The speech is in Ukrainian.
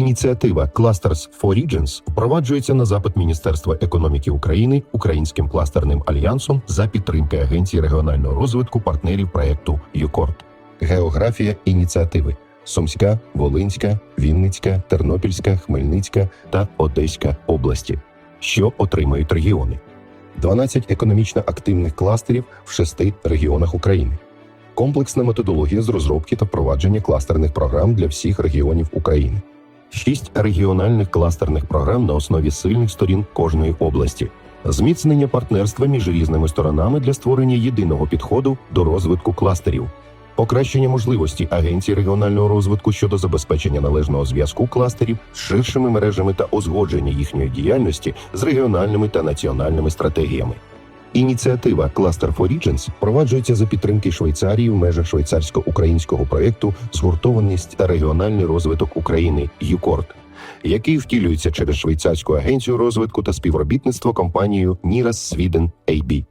Ініціатива Clusters for Regions впроваджується на запит Міністерства економіки України Українським кластерним альянсом за підтримки Агенції регіонального розвитку партнерів проекту ЮКОРД. Географія ініціативи: Сумська, Волинська, Вінницька, Тернопільська, Хмельницька та Одеська області. Що отримають регіони? 12 економічно активних кластерів в шести регіонах України. Комплексна методологія з розробки та впровадження кластерних програм для всіх регіонів України. Шість регіональних кластерних програм на основі сильних сторін кожної області. Зміцнення партнерства між різними сторонами для створення єдиного підходу до розвитку кластерів. Покращення можливості Агенції регіонального розвитку щодо забезпечення належного зв'язку кластерів з ширшими мережами та узгодження їхньої діяльності з регіональними та національними стратегіями. Ініціатива Cluster for Regions впроваджується за підтримки Швейцарії в межах швейцарсько-українського проєкту Згуртованість та регіональний розвиток України ЮКОРД, який втілюється через швейцарську агенцію розвитку та співробітництво компанією Niras Свіден AB.